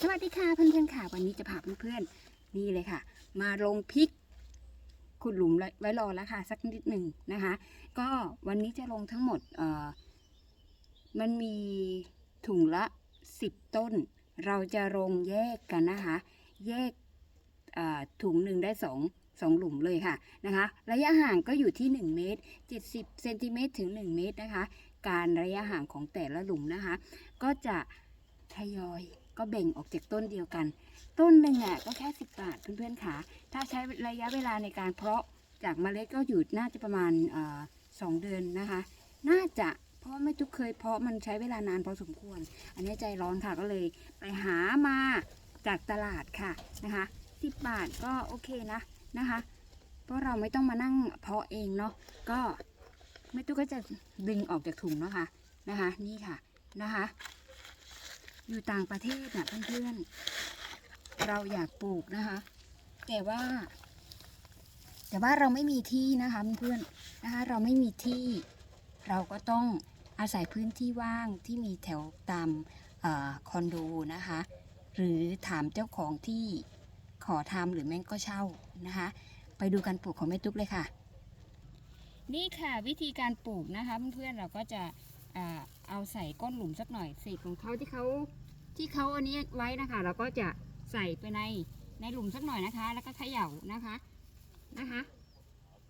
สวัสดีค่ะเพื่อนๆค่ะ วันนี้จะพาเพื่อนๆนี่เลยค่ะ มาลงพริกขุดหลุมไว้รอแล้วค่ะ สักนิดหนึ่งนะคะ ก็วันนี้จะลงทั้งหมดเอ่อมันมีถุงละสิบต้น เราจะลงแยกกันนะคะ แยกถุงหนึ่งได้สองสองหลุมเลยค่ะนะคะ ระยะห่างก็อยู่ที่ 1 เมตร 70เซนติเมตรถึง 1 เมตรนะคะ การระยะห่างของแต่ละหลุมนะคะ ก็จะ ทยอยก็แบ่งออกจากต้นเดียวกัน ต้นหนึ่งอะก็แค่10บาทเพื่อนๆค่ะ ถ้าใช้ระยะเวลาในการเพาะจากเมล็ดก็อยู่น่าจะประมาณสองเดือนนะคะ น่าจะเพราะไม่ทุกเคยเพาะมันใช้เวลานานพอสมควร อันนี้ใจร้อนค่ะก็เลยไปหามาจากตลาดค่ะนะคะ10บาทก็โอเคนะนะคะ เพราะเราไม่ต้องมานั่งเพาะเองเนาะก็แม่ตุ๊กก็จะดึงออกจากถุงเนาะค่ะนะคะ นี่ค่ะนะคะ อยู่ต่างประเทศนะเพื่อนๆ เราอยากปลูกนะคะ แต่ว่า แต่ว่าเราไม่มีที่นะคะเพื่อนๆนะคะ เราไม่มีที่เราก็ต้องอาศัยพื้นที่ว่างที่มีแถวตามอคอนโดนะคะ หรือถามเจ้าของที่ขอทำหรือแม่งก็เช่านะคะ ไปดูการปลูกของแม่ตุ๊กเลยค่ะ นี่ค่ะวิธีการปลูกนะคะเพื่อนๆเราก็จะเอาใส่ก้นหลุมสักหน่อยเศษของเขาที่เขา ที่เขาอันนี้ไว้นะคะ เราก็จะใส่ไปในในหลุมสักหน่อยนะคะ แล้วก็เขย่านะคะนะคะ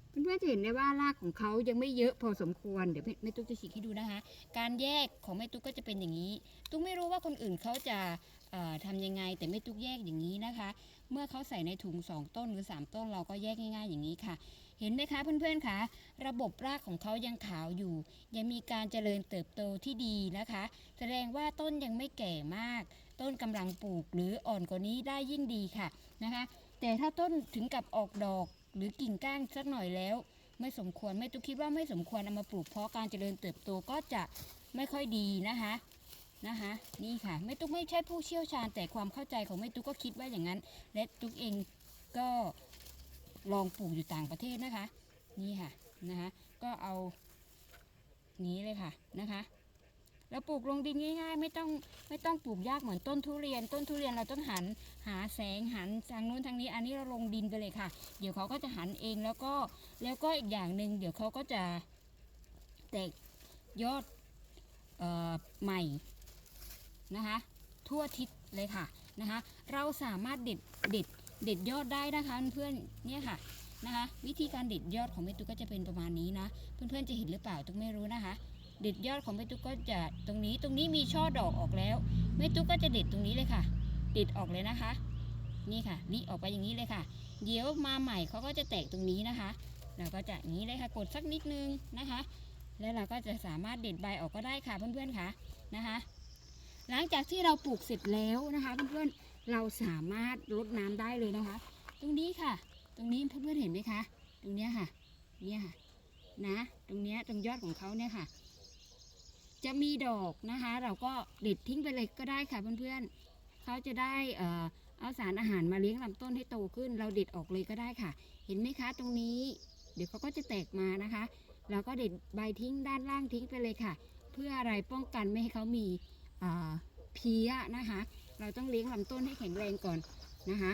เพื่อนๆจะเห็นได้ว่ารากของเขายังไม่เยอะพอสมควรเดี๋ยวแม่ตุ๊กจะฉีกให้ดูนะคะ การแยกของแม่ตุ๊กก็จะเป็นอย่างนี้ ตุ๊กไม่รู้ว่าคนอื่นเขาจะเอ่อทำยังไง แต่แม่ตุ๊กแยกอย่างนี้นะคะ เมื่อเขาใส่ในถุงสองต้นหรือสามต้นเราก็แยกง่าย ๆ อย่างนี้ค่ะ เห็นไหมคะเพื่อนๆคะระบบรากของเขายังขาวอยู่ ยังมีการเจริญเติบโตที่ดีนะคะ แสดงว่าต้นยังไม่แก่มาก ต้นกำลังปลูกหรืออ่อนกว่านี้ได้ยิ่งดีค่ะนะคะ แต่ถ้าต้นถึงกับออกดอกหรือกิ่งก้านสักหน่อยแล้ว ไม่สมควรแม่ตุ๊กคิดว่าไม่สมควรเอามาปลูกเพราะการเจริญเติบโตก็จะไม่ค่อยดีนะคะนะคะนี่ค่ะแม่ตุ๊กไม่ใช่ผู้เชี่ยวชาญแต่ความเข้าใจของแม่ตุ๊กก็คิดว่าอย่างนั้น และตุ๊กเองก็ ลองปลูกอยู่ต่างประเทศนะคะ นี่ค่ะนะคะ ก็เอานี้เลยค่ะนะคะแล้วปลูกลงดินง่ายๆ ไม่ต้องไม่ต้องปลูกยากเหมือนต้นทุเรียน ต้นทุเรียนเราต้องหันหาแสงหันทางนู้นทางนี้ อันนี้เราลงดินไปเลยค่ะ เดี๋ยวเขาก็จะหันเองแล้วก็แล้วก็อีกอย่างหนึ่งเดี๋ยวเขาก็จะแตกยอดเอ่อใหม่นะคะ ทั่วทิศเลยค่ะนะคะ เราสามารถเด็ดเด็ด เด็ดยอดได้นะคะเพื่อนเนี่ยค่ะนะคะวิธีการเด็ดยอดของแม่ตุ๊กก็จะเป็นประมาณนี้นะ เพื่อนๆจะเห็นหรือเปล่าตุ๊กไม่รู้นะคะ เด็ดยอดของแม่ตุ๊กก็จะตรงนี้ตรงนี้มีช่อดอกออกแล้วแม่ตุ๊กก็จะเด็ดตรงนี้เลยค่ะ เด็ดออกเลยนะคะ นี่ค่ะนี่ออกไปอย่างนี้เลยค่ะ เดี๋ยวมาใหม่เขาก็จะแตกตรงนี้นะคะ เราก็จะนี้เลยค่ะกดสักนิดนึงนะคะ แล้วเราก็จะสามารถเด็ดใบออกก็ได้ค่ะเพื่อนๆค่ะนะคะ หลังจากที่เราปลูกเสร็จแล้วนะคะเพื่อนๆ เราสามารถรดน้ำได้เลยนะคะ ตรงนี้ค่ะ ตรงนี้เพื่อนๆเห็นไหมคะ ตรงเนี้ยค่ะ เนี่ยค่ะ นะ ตรงเนี้ยตรงยอดของเขาเนี่ยค่ะ จะมีดอกนะคะ เราก็เด็ดทิ้งไปเลยก็ได้ค่ะเพื่อนๆเขาจะได้เอ่อเอาสารอาหารมาเลี้ยงลำต้นให้โตขึ้น เราเด็ดออกเลยก็ได้ค่ะ เห็นไหมคะ ตรงนี้ เดี๋ยวเขาก็จะแตกมานะคะ เราก็เด็ดใบทิ้งด้านล่างทิ้งไปเลยค่ะ เพื่ออะไรป้องกันไม่ให้เขามีเอ่อเพี้ยนะคะ เราต้องเลี้ยงลำต้นให้แข็งแรงก่อนนะคะ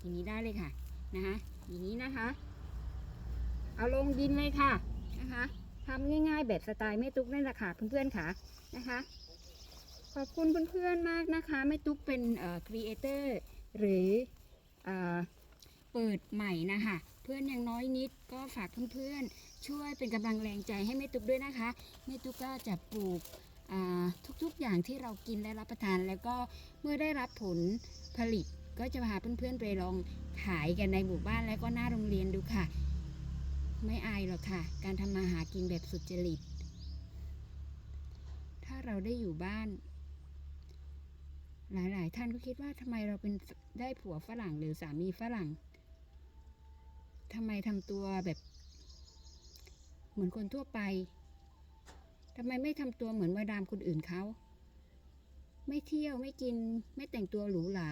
อย่างนี้ได้เลยค่ะนะคะอย่างนี้นะคะ เอาลงดินเลยค่ะนะคะทำง่าย ๆ แบบสไตล์แม่ตุ๊กนั่นแหละค่ะเพื่อนๆค่ะนะคะขอบคุณเพื่อนๆมากนะคะแม่ตุ๊กเป็นเอ่อครีเอเตอร์หรือเอ่อเปิดใหม่นะคะเพื่อนยังน้อยนิดก็ฝากเพื่อนๆช่วยเป็นกำลังแรงใจให้แม่ตุ๊กด้วยนะคะแม่ตุ๊กก็จะปลูก ทุกๆอย่างที่เรากินและรับประทาน แล้วก็เมื่อได้รับผลผลิตก็จะพาเพื่อนๆไปลองขายกันในหมู่บ้านและก็หน้าโรงเรียนดูค่ะ ไม่อายหรอกค่ะ การทำมาหากินแบบสุจริต ถ้าเราได้อยู่บ้าน หลายๆ ท่านก็คิดว่าทำไมเราเป็นได้ผัวฝรั่งหรือสามีฝรั่งทำไมทำตัวแบบ เหมือนคนทั่วไป ทำไมไม่ทำตัวเหมือนมาดามคนอื่นเขา ไม่เที่ยวไม่กิน ไม่แต่งตัวหรูหรา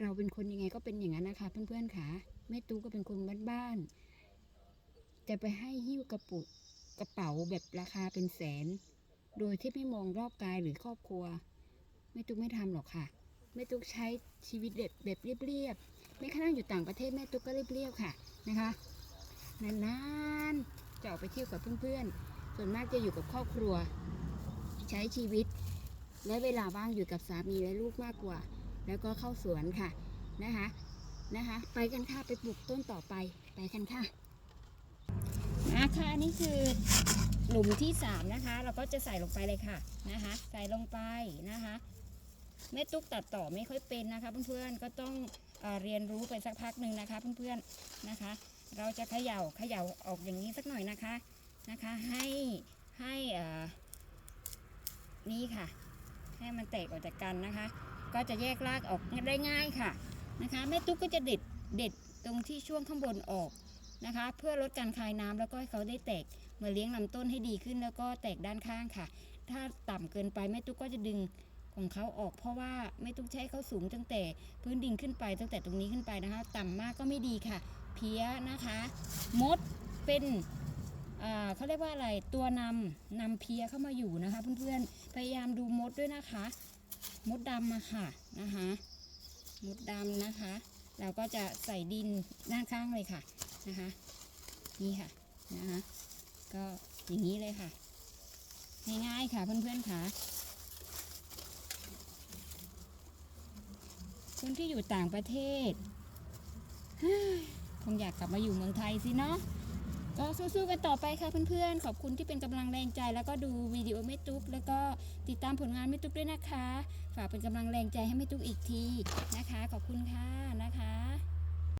เราเป็นคนยังไงก็เป็นอย่างนั้นนะคะ เพื่อนๆค่ะแม่ตู้ก็เป็นคนบ้านๆจะไปให้หิ้วกระปุกกระเป๋าแบบราคาเป็นแสน โดยที่ไม่มองรอบกายหรือครอบครัวแม่ตุ๊กไม่ทำหรอกค่ะแม่ตุ๊กใช้ชีวิตแบบแบบเรียบๆไม่ขนาดอยู่ต่างประเทศแม่ตุ๊กก็เรียบๆค่ะนะคะนานๆจะออกไปเที่ยวกับเพื่อนๆ ส่วนมากจะอยู่กับครอบครัว ใช้ชีวิต และเวลาว่างอยู่กับสามีและลูกมากกว่า แล้วก็เข้าสวนค่ะนะคะนะคะ ไปกันค่ะไปปลูกต้นต่อไปไปกันค่ะนะคะนี่คือหลุมที่สามนะคะ เราก็จะใส่ลงไปเลยค่ะนะคะ ใส่ลงไปนะคะแม่ตุ๊กตัดต่อไม่ค่อยเป็นนะคะ เพื่อนๆก็ต้องเอเรียนรู้ไปสักพักหนึ่งนะคะ เพื่อนๆนะคะ เราจะเขย่าเขย่าออกอย่างนี้สักหน่อยนะคะ นะคะให้ให้อ่อนี่ค่ะ ให้มันแตกออกจากกันนะคะ ก็จะแยกรากออกได้ง่ายค่ะนะคะแม่ตุ๊กก็จะเด็ดเด็ดตรงที่ช่วงข้างบนออกนะคะ เพื่อลดการคายน้ำแล้วก็ให้เขาได้แตกมาเลี้ยงลำต้นให้ดีขึ้นแล้วก็แตกด้านข้างค่ะ ถ้าต่ำเกินไปแม่ตุ๊กก็จะดึงของเขาออกเพราะว่าแม่ตุ๊กใช้เขาสูงตั้งแต่พื้นดินขึ้นไปตั้งแต่ตรงนี้ขึ้นไปนะคะ ต่ำมากก็ไม่ดีค่ะ เพี้ยนะคะ มดเป็น เขาเรียกว่าอะไรตัวนำนำเพียเข้ามาอยู่นะคะ เพื่อนๆพยายามดูมดด้วยนะคะ มดดำอะค่ะนะคะมดดำนะคะ เราก็จะใส่ดินด้านข้างเลยค่ะนะคะนี่ค่ะนะคะก็อย่างนี้เลยค่ะง่ายๆค่ะเพื่อนๆค่ะคนที่อยู่ต่างประเทศคงอยากกลับมาอยู่เมืองไทยสิเนาะ ก็สู้ๆกันต่อไปค่ะเพื่อนๆ ขอบคุณที่เป็นกำลังแรงใจ แล้วก็ดูวิดีโอแม่ตุ๊กแล้วก็ติดตามผลงานแม่ตุ๊กด้วยนะคะ ฝากเป็นกำลังแรงใจให้แม่ตุ๊กอีกทีนะคะ ขอบคุณค่ะนะคะ